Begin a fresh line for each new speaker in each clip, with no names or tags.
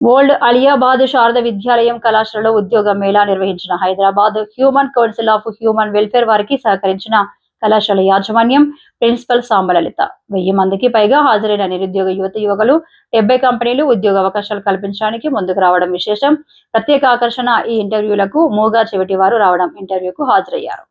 Old Aliabad Sharada విద్యాలయం కళాశాలలో ఉద్యోగ మేళా నిర్వహించిన Hyderabad human council of human welfare వారికి సహకరించిన కళాశాల యాజమాన్యం ప్రిన్సిపల్ సాంబలలిత. వెయ్యి మందికి పైగా హాజరైన నిరుద్యోగ యువత యువకులు డెబ్బై కంపెనీలు ఉద్యోగ అవకాశాలు కల్పించడానికి ముందుకు రావడం విశేషం. ప్రత్యేక ఆకర్షణ ఈ ఇంటర్వ్యూలకు మూగా చెవిటి వారు రావడం ఇంటర్వ్యూకు హాజరయ్యారు.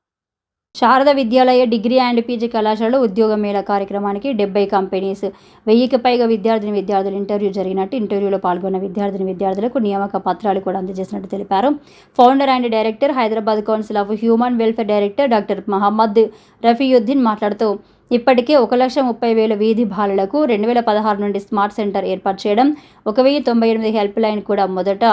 Sharada Vidyalaya degree and PG కళాశాలలో ఉద్యోగ మేళ కార్యక్రమానికి డెబ్బై కంపెనీస్ వెయ్యికి పైగా విద్యార్థిని విద్యార్థులు ఇంటర్వ్యూ జరిగినట్టు ఇంటర్వ్యూలో పాల్గొన్న విద్యార్థిని విద్యార్థులకు నియామక పత్రాలు కూడా అందజేసినట్టు తెలిపారు. Founder and director Hyderabad council of human welfare director doctor Mohammed Rafiuddin మాట్లాడుతూ ఇప్పటికే ఒక లక్ష ముప్పై వేల వీధి బాలలకు రెండు వేల పదహారు నుండి స్మార్ట్ సెంటర్ ఏర్పాటు చేయడం ఒక వెయ్యి తొంభై ఎనిమిది హెల్ప్ లైన్ కూడా మొదట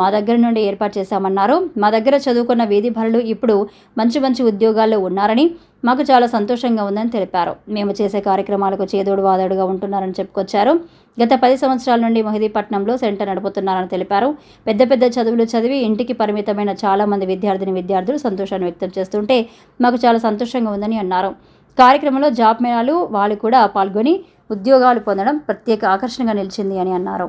మా దగ్గర నుండి ఏర్పాటు చేశామన్నారు. మా దగ్గర చదువుకున్న వీధి బాలలు ఇప్పుడు మంచి మంచి ఉద్యోగాల్లో ఉన్నారని మాకు చాలా సంతోషంగా ఉందని తెలిపారు. మేము చేసే కార్యక్రమాలకు చేదోడు వాదోడుగా ఉంటున్నారని చెప్పుకొచ్చారు. గత పది సంవత్సరాల నుండి మొహిదీపట్నంలో సెంటర్ నడుపుతున్నారని తెలిపారు. పెద్ద పెద్ద చదువులు చదివి ఇంటికి పరిమితమైన చాలా మంది విద్యార్థిని విద్యార్థులు సంతోషాన్ని వ్యక్తం చేస్తుంటే మాకు చాలా సంతోషంగా ఉందని అన్నారు. కార్యక్రమంలో జాబ్ మేళాలు వాళ్ళు కూడా పాల్గొని ఉద్యోగాలు పొందడం ప్రత్యేక ఆకర్షణగా నిలిచింది అని అన్నారు.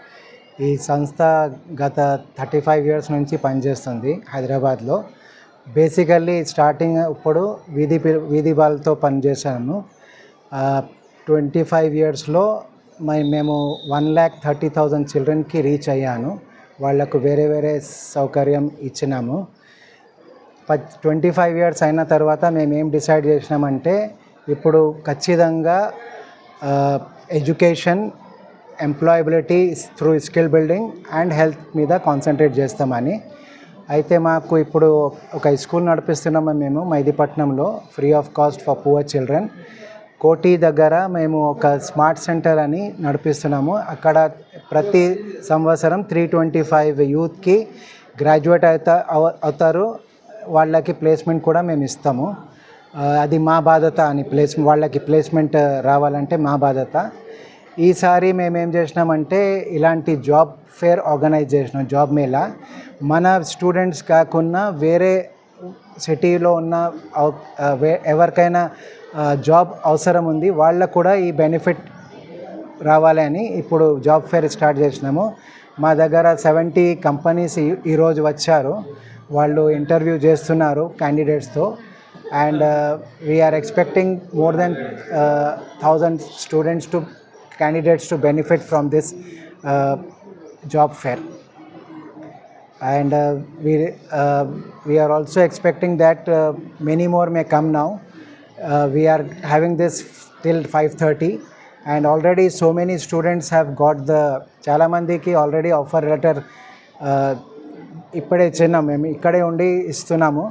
ఈ సంస్థ గత థర్టీ ఫైవ్ ఇయర్స్ నుంచి పనిచేస్తుంది హైదరాబాద్లో. బేసికల్లీ స్టార్టింగ్ ఇప్పుడు వీధి వీధి బాల్తో పనిచేశాను ట్వంటీ ఫైవ్ ఇయర్స్లో మై మేము వన్ ల్యాక్ థర్టీ థౌజండ్ చిల్డ్రన్కి రీచ్ అయ్యాను. వాళ్ళకు వేరే వేరే సౌకర్యం ఇచ్చినాము. ట్వంటీ ఫైవ్ ఇయర్స్ అయిన తర్వాత మేము ఏం డిసైడ్ చేసినామంటే ఇప్పుడు ఖచ్చితంగా education employability through skill building and health మీద కాన్సన్ట్రేట్ చేస్తామని. అయితే మాకు ఇప్పుడు ఒక స్కూల్ నడిపిస్తున్నాము మేము మైదీపట్నంలో free of cost for poor children Koti దగ్గర మేము ఒక స్మార్ట్ సెంటర్ అని నడిపిస్తున్నాము. అక్కడ ప్రతి సంవత్సరం త్రీ ట్వంటీ ఫైవ్ యూత్కి గ్రాడ్యుయేట్ అవుతా అవుతారు. వాళ్ళకి ప్లేస్మెంట్ కూడా మేము ఇస్తాము. అది మా బాధ్యత అని ప్లేస్ వాళ్ళకి ప్లేస్మెంట్ రావాలంటే మా బాధ్యత. ఈసారి మేమేం చేసినామంటే ఇలాంటి జాబ్ ఫేర్ ఆర్గనైజ్ చేసినాం జాబ్ మేళా మన స్టూడెంట్స్ కాకుండా వేరే సిటీలో ఉన్న అవ- ఎవరికైనా జాబ్ అవసరం ఉంది వాళ్ళకు కూడా ఈ బెనిఫిట్ రావాలని ఇప్పుడు జాబ్ ఫేర్ స్టార్ట్ చేసినాము. మా దగ్గర సెవెంటీ కంపెనీస్ ఈరోజు వచ్చారు. వాళ్ళు ఇంటర్వ్యూ చేస్తున్నారు క్యాండిడేట్స్తో. And we're expecting more than thousand students to candidates to benefit from this uh, job fair. And uh, we, uh, we are also expecting that uh, many more may come now. Uh, we are having this till 5.30 and already so many students have got the చాలా మందికి already offer letter ఇప్పుడే ఇచ్చినాం మేము ఇక్కడే ఉండి ఇస్తున్నాము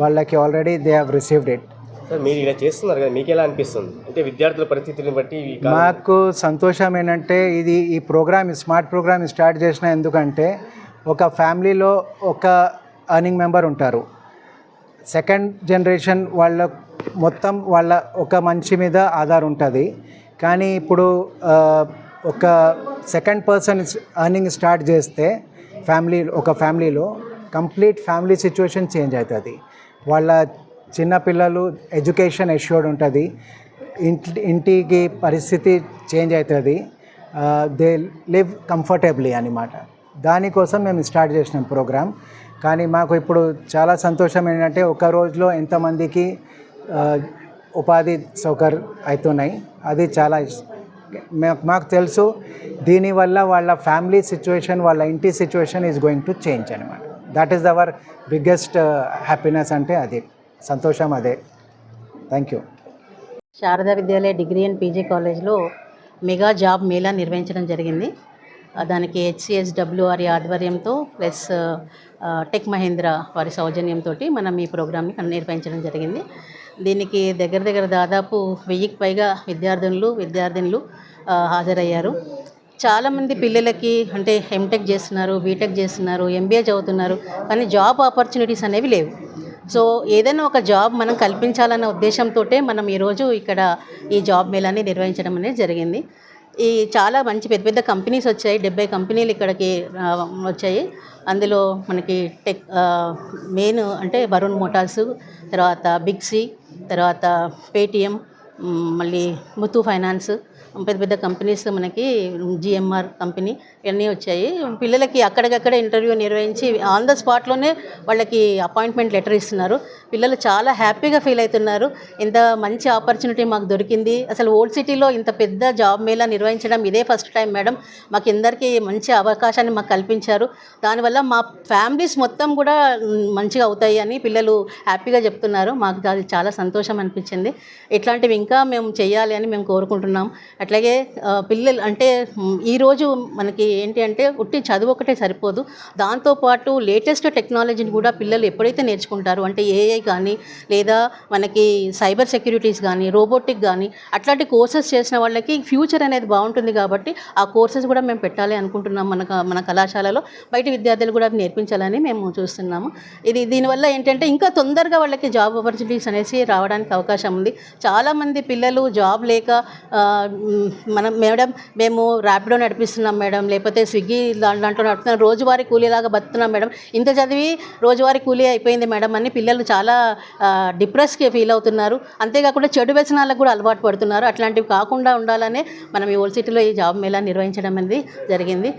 వాళ్ళకి already they have received it
Sir మీరు ఇలా చేస్తున్నారు కదా మీకు ఎలా అనిపిస్తుంది? అంటే విద్యార్థుల పరిస్థితిని బట్టి
మాకు సంతోషం ఏంటంటే ఇది ఈ ప్రోగ్రామ్ స్మార్ట్ ప్రోగ్రామ్ స్టార్ట్ చేసిన ఎందుకంటే ఒక ఫ్యామిలీలో ఒక అర్నింగ్ మెంబర్ ఉంటారు. సెకండ్ జనరేషన్ వాళ్ళ మొత్తం వాళ్ళ ఒక మనిషి మీద ఆధార్ ఉంటుంది. కానీ ఇప్పుడు ఒక సెకండ్ పర్సన్ అర్నింగ్ స్టార్ట్ చేస్తే ఫ్యామిలీ ఒక ఫ్యామిలీలో కంప్లీట్ ఫ్యామిలీ సిచ్యువేషన్ చేంజ్ అవుతుంది. వాళ్ళ చిన్నపిల్లలు ఎడ్యుకేషన్ ఎష్యూర్డ్ ఉంటుంది. ఇంటి ఇంటికి పరిస్థితి చేంజ్ అవుతుంది దే లివ్ కంఫర్టబుల్లీ అనమాట. దానికోసం మేము స్టార్ట్ చేసినాం ప్రోగ్రామ్. కానీ మాకు ఇప్పుడు చాలా సంతోషం ఏంటంటే ఒక రోజులో ఎంతమందికి ఉపాధి సౌకర్యం అవుతున్నాయి అది చాలా ఇస్- మాకు తెలుసు. దీనివల్ల వాళ్ళ ఫ్యామిలీ సిచ్యువేషన్ వాళ్ళ ఇంటి situation is going to change అనమాట. That is our biggest happiness అంటే అది. సంతోషం అదే. Thank you
Sharada Vidyalaya degree and PG కాలేజ్లో మెగా జాబ్ మేళా నిర్వహించడం జరిగింది. దానికి హెచ్సిఎస్డబ్ల్యూఆర్ ఆధ్వర్యంతో ప్లస్ టెక్ మహేంద్ర వారి సౌజన్యంతో మనం ఈ ప్రోగ్రామ్ని నిర్వహించడం జరిగింది. దీనికి దగ్గర దగ్గర దాదాపు వెయ్యికి పైగా విద్యార్థులు విద్యార్థినులు హాజరయ్యారు. చాలామంది పిల్లలకి అంటే ఎంటెక్ చేస్తున్నారు బీటెక్ చేస్తున్నారు ఎంబీఏ చదువుతున్నారు కానీ జాబ్ ఆపర్చునిటీస్ అనేవి లేవు. సో ఏదైనా ఒక జాబ్ మనం కల్పించాలన్న ఉద్దేశంతో మనం ఈరోజు ఇక్కడ ఈ జాబ్ మేళాన్ని నిర్వహించడం అనేది జరిగింది. ఈ చాలా మంచి పెద్ద పెద్ద కంపెనీస్ వచ్చాయి. డెబ్బై కంపెనీలు ఇక్కడికి వచ్చాయి. అందులో మనకి టెక్ మెయిన్ అంటే వరుణ్ మోటార్స్ తర్వాత బిగ్సీ తర్వాత పేటిఎం మళ్ళీ ముత్తు ఫైనాన్స్ పెద్ద పెద్ద కంపెనీస్ మనకి జిఎంఆర్ కంపెనీ ఇవన్నీ వచ్చాయి. పిల్లలకి అక్కడికక్కడ ఇంటర్వ్యూ నిర్వహించి ఆన్ ద స్పాట్లోనే వాళ్ళకి అపాయింట్మెంట్ లెటర్ ఇస్తున్నారు. పిల్లలు చాలా హ్యాపీగా ఫీల్ అవుతున్నారు. ఇంత మంచి ఆపర్చునిటీ మాకు దొరికింది. అసలు ఓల్డ్ సిటీలో ఇంత పెద్ద జాబ్ మేళా నిర్వహించడం ఇదే ఫస్ట్ టైం మేడం మాకు ఇందరికీ మంచి అవకాశాన్ని మాకు కల్పించారు. దానివల్ల మా ఫ్యామిలీస్ మొత్తం కూడా మంచిగా అవుతాయి అని పిల్లలు హ్యాపీగా చెప్తున్నారు. మాకు అది చాలా సంతోషం అనిపించింది. ఇట్లాంటివి ఇంకా మేము చేయాలి అని మేము కోరుకుంటున్నాం. అట్లాగే పిల్లలు అంటే ఈరోజు మనకి ఏంటి అంటే ఉట్టి చదువు ఒకటే సరిపోదు. దాంతోపాటు లేటెస్ట్ టెక్నాలజీని కూడా పిల్లలు ఎప్పుడైతే నేర్చుకుంటారో అంటే ఏఐ కానీ లేదా మనకి సైబర్ సెక్యూరిటీస్ కానీ రోబోటిక్ కానీ అట్లాంటి కోర్సెస్ చేసిన వాళ్ళకి ఫ్యూచర్ అనేది బాగుంటుంది కాబట్టి ఆ కోర్సెస్ కూడా మేము పెట్టాలి అనుకుంటున్నాం మన మన కళాశాలలో. బయట విద్యార్థులు కూడా నేర్పించాలని మేము చూస్తున్నాము. ఇది దీనివల్ల ఏంటంటే ఇంకా తొందరగా వాళ్ళకి జాబ్ ఆపర్చునిటీస్ అనేసి రావడానికి అవకాశం ఉంది. చాలామంది పిల్లలు జాబ్ లేక మనం మేడం మేము ర్యాపిడో నడిపిస్తున్నాం మేడం లేకపోతే స్విగ్గీ దాంట్లో నడుపుతున్నాం. రోజువారీ కూలీలాగా బతున్నాం మేడం. ఇంత చదివి రోజువారీ కూలీ అయిపోయింది మేడం అని పిల్లలు చాలా డిప్రెస్కి ఫీల్ అవుతున్నారు. అంతేకాకుండా చెడు వ్యసనాలకు కూడా అలవాటు పడుతున్నారు. అట్లాంటివి కాకుండా ఉండాలనే మనం ఈ ఓల్డ్ సిటీలో ఈ జాబ్ మేళా నిర్వహించడం అనేది జరిగింది.